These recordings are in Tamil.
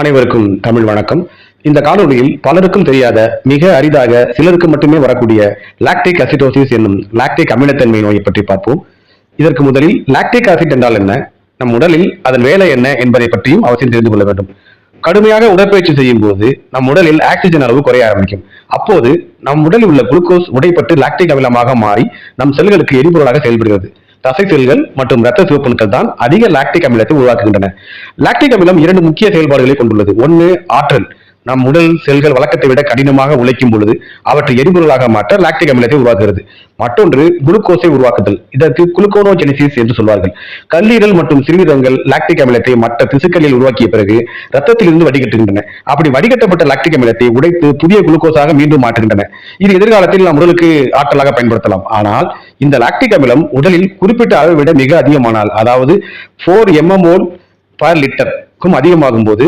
அனைவருக்கும் தமிழ் வணக்கம். இந்த காலொலியில் பலருக்கும் தெரியாத மிக அரிதாக சிலருக்கு மட்டுமே வரக்கூடிய லாக்டிக் அசிடோசிஸ் என்னும் லாக்டிக் அமிலத்தன்மை நோயை பற்றி பார்ப்போம். இதற்கு முதலில் லாக்டிக் ஆசிட் என்றால் என்ன? நம் உடலில் அதன் வேலை என்ன என்பதை பற்றியும் அவசியம் தெரிந்து கொள்ள வேண்டும். கடுமையாக உடற்பயிற்சி செய்யும் போது நம் உடலில் ஆக்சிஜன் அளவு குறைய ஆரம்பிக்கும். அப்போது நம் உடலில் உள்ள குளுக்கோஸ் உடைப்பட்டு லாக்டிக் அமிலமாக மாறி நம் செல்களுக்கு எரிபொருளாக செயல்படுகிறது. தசை செல்கள் மற்றும் இரத்த சிவப்பணுக்கள் தான் அதிக லாக்டிக் அமிலத்தை உருவாக்குகின்றன. லாக்டிக் அமிலம் இரண்டு முக்கிய செயல்பாடுகளை கொண்டுள்ளது. ஒன்று ஆற்றல். நம் உடல் செல்கள் வழக்கத்தை விட கடினமாக உழைக்கும் பொழுது அவற்றை எரிபொருளாக மாற்ற லாக்டிக் அமிலத்தை உருவாக்குகிறது. மற்றொன்று குளுக்கோஸை உருவாக்குதல். இதற்கு குளுக்கோனோஜெனிசிஸ் என்று சொல்வார்கள். கல்லீரல் மற்றும் சிறுநீரகங்கள் லாக்டிக் அமிலத்தை மற்ற திசுக்களில் உருவாக்கிய பிறகு ரத்தத்திலிருந்து வடிகட்டுகின்றன. அப்படி வடிகட்டப்பட்ட லாக்டிக் அமிலத்தை உடைத்து புதிய குளுக்கோஸாக மீண்டும் மாற்றுகின்றன. இது எதிர்காலத்தில் நம் உடலுக்கு ஆற்றலாக பயன்படுத்தலாம். ஆனால் இந்த லாக்டிக் அமிலம் உடலில் குறிப்பிட்ட அளவை விட மிக அதிகமானால் அதாவது ஃபோர் எம்எம்ஓல் பர் லிட்டருக்கும் அதிகமாகும் போது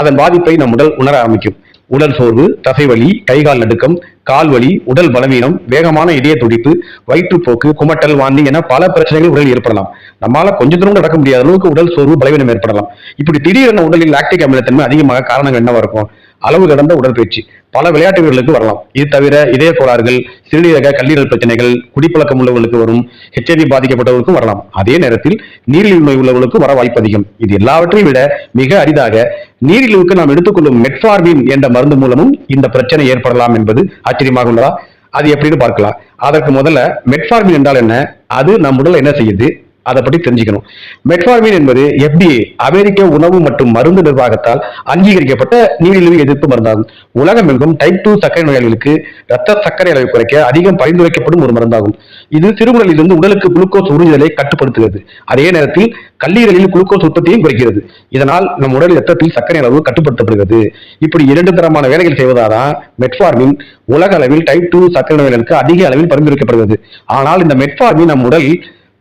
அதன் பாதிப்பை நம் உடல் உணர ஆரம்பிக்கும். உடல் சோர்வு தசைவலி கைகால் நடுக்கம் கால் வலி உடல் பலவீனம் வேகமான இதய துடிப்பு வயிற்றுப்போக்கு குமட்டல் வாந்தி என பல பிரச்சனைகள் உடலில் ஏற்படலாம். நம்மளால கொஞ்ச தூரம் நடக்க முடியாத அளவுக்கு உடல் சோர்வு பலவீனம் ஏற்படலாம். இப்படி திடீரென உடலில் லாக்டிக் அமிலத்தன்மை அதிகமாக காரணங்கள் என்னவா இருக்கும்? அளவு கடந்த உடற்பயிற்சி. பல விளையாட்டு வீரர்களுக்கு வரலாம். இது தவிர இதய கோளாறுகள் சிறுநீரக கல்லீரல் பிரச்சனைகள் குடிப்பழக்கம் உள்ளவர்களுக்கு வரும் ஹெச்ஐவி பாதிக்கப்பட்டவர்களுக்கும் வரலாம். அதே நேரத்தில் நீரிழிவு நோய் உள்ளவர்களுக்கும் வர வாய்ப்பு அதிகம். இது எல்லாவற்றையும் விட மிக அரிதாக நீரிழிவுக்கு நாம் எடுத்துக்கொள்ளும் மெட்ஃபார்மின் என்ற மருந்து மூலமும் இந்த பிரச்சனை ஏற்படலாம் என்பது ஆச்சரியமாக உள்ளதா? அது எப்படின்னு பார்க்கலாம். அதற்கு முதல்ல மெட்ஃபார்மின் என்றால் என்ன? அது நம் உடல் என்ன செய்யுது? அதை பற்றி தெரிஞ்சுக்கணும். மெட்ஃபார்மின் என்பது எஃப்டிஏ அமெரிக்க உணவு மற்றும் மருந்து நிர்வாகத்தால் அங்கீகரிக்கப்பட்ட நீரிழிவு எதிர்ப்பு மருந்தாகும். உலகமெங்கும் டைப் டூ சர்க்கரை நோயாளிகளுக்கு இரத்த சர்க்கரை அளவை குறைக்க அதிகம் பரிந்துரைக்கப்படும் ஒரு மருந்தாகும். இது சிறுகுடலிலிருந்து உடலுக்கு குளுக்கோஸ் உறிஞ்சுதலை கட்டுப்படுத்துகிறது. அதே நேரத்தில் கல்லீரலில் குளுக்கோஸ் உற்பத்தியும் குறைக்கிறது. இதனால் நம் உடல் ரத்தத்தில் சர்க்கரை அளவு கட்டுப்படுத்தப்படுகிறது. இப்படி இரண்டு தரமான வேலைகள் செய்வதால்தான் மெட்ஃபார்மின் உலக அளவில் டைப் டூ சர்க்கரை நோயாளிகளுக்கு அதிக அளவில் பரிந்துரைக்கப்படுகிறது. ஆனால் இந்த மெட்ஃபார்மின் நம் உடலில்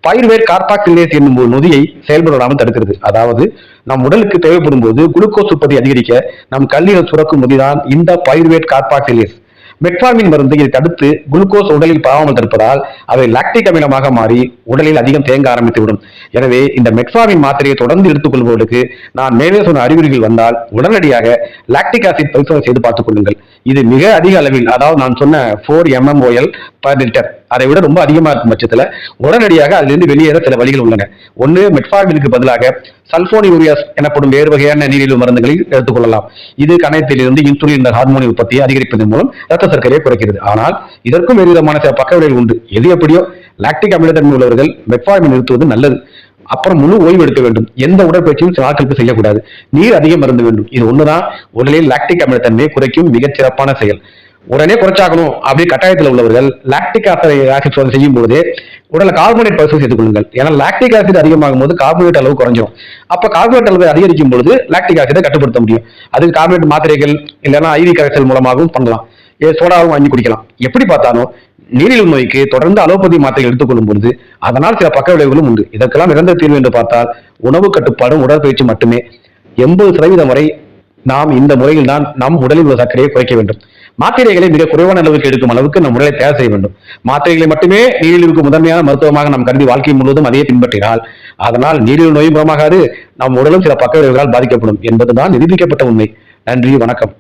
பயிர்வேர் கார்பாக்சிலேஸ் என்னும் ஒரு நொதியை செயல்படாமல் தடுக்கிறது. அதாவது நம் உடலுக்கு தேவைப்படும் போது குளுக்கோஸ் உற்பத்தி அதிகரிக்க நம் கல்லீரல் சுரக்கும் நொதிதான் இந்த பயிர்வேட் கார்பாக்சிலேஸ் மெட்ஃபார்மின் மருந்து இதை தடுத்து குளுக்கோஸ் உடலில் பரவாமல் தடுப்பதால் அவை லாக்டிக் அமிலமாக மாறி உடலில் அதிகம் தேங்க ஆரம்பித்துவிடும். எனவே இந்த மெட்ஃபார்மின் மாத்திரையை தொடர்ந்து எடுத்துக்கொள்பவர்களுக்கு நான் மேலே சொன்ன அறிகுறிகள் வந்தால் உடனடியாக லாக்டிக் ஆசிட் பரிசோதனை செய்து பார்த்துக் கொள்ளுங்கள். இது மிக அதிக அளவில் அதாவது நான் சொன்ன ஃபோர் எம்எம்ஓஎல் பர் லிட்டர் அதை விட ரொம்ப அதிகமா இருக்கும் பட்சத்தில் உடனடியாக அதிலிருந்து வெளியேற சில வழிகள் உள்ளன. ஒன்று மெட்ஃபார்மினுக்கு பதிலாக சல்போனி யூரியாஸ் எனப்படும் வேறு வகையான நீரிழிவு மருந்துகளை எடுத்துக்கொள்ளலாம். இது கணையத்திலிருந்து இன்சுலின் என்ற ஹார்மோனி உற்பத்தியை அதிகரிப்பதன் மூலம் ரத்த சர்க்கரையை குறைக்கிறது. ஆனால் இதற்கும் வேறு விதமான சில பக்க விளைவு உண்டு. எது எப்படியோ லாக்டிக் அமிலத்தன்மை உள்ளவர்கள் மெட்ஃபார்மின் நிறுத்துவது நல்லது. அப்புறம் முழு ஓய்வு எடுக்க வேண்டும். எந்த உடற்பயிற்சியும் சில செய்யக்கூடாது. நீர் அதிகம் மருந்து வேண்டும். இது ஒண்ணுதான். உடலில் லாக்டிக் அமிலத்தன்மையை குறைக்கும் மிகச் சிறப்பான செயல். உடனே குறைச்சாகணும் அப்படி கட்டாயத்தில் உள்ளவர்கள் லாக்டிக் ஆசிட் சோதனை செய்யும் பொழுது உடலில் கார்போனேட் பரிசு சேர்த்துக் கொள்ளுங்கள். ஏன்னா லாக்டிக் ஆசிட் அதிகமாகும் போது கார்போனேட் அளவு குறைஞ்சிரும். அப்போ கார்போனேட் அளவு அதிகரிக்கும் பொழுது லாக்டிக் ஆசிடை கட்டுப்படுத்த முடியும். அதுக்கு கார்போனேட் மாத்திரைகள் இல்லைன்னா ஐவி கரைசல் மூலமாகவும் பண்ணலாம். சோடாவும் வாங்கி குடிக்கலாம். எப்படி பார்த்தாலும் நீரிழிவு நோய்க்கு தொடர்ந்து அலோபதி மாத்திரை எடுத்துக்கொள்ளும் பொழுது அதனால் சில பக்க விளைவுகளும் உண்டு. இதற்கெல்லாம் நிரந்தர தீர்வு என்று பார்த்தால் உணவு கட்டுப்பாடும் உடற்பயிற்சி மட்டுமே. எண்பது சதவீதம் வரை நாம் இந்த முறையில் தான் நம் உடலில் உள்ள சர்க்கரையை குறைக்க வேண்டும். மாத்திரைகளை மிக குறைவான அளவுக்கு எடுக்கும் அளவுக்கு நம் உடலை தயார் செய்ய வேண்டும். மாத்திரைகளை மட்டுமே நீரிழிவுக்கு முதன்மையான மருத்துவமாக நாம் கருதி வாழ்க்கை முழுவதும் அதையே பின்பற்றினால் அதனால் நீரிழிவு நோயும் குணமாகாது நம் உடலும் சில பக்க விளைவுகளால் பாதிக்கப்படும் என்பதுதான் நிரூபிக்கப்பட்ட உண்மை. நன்றி வணக்கம்.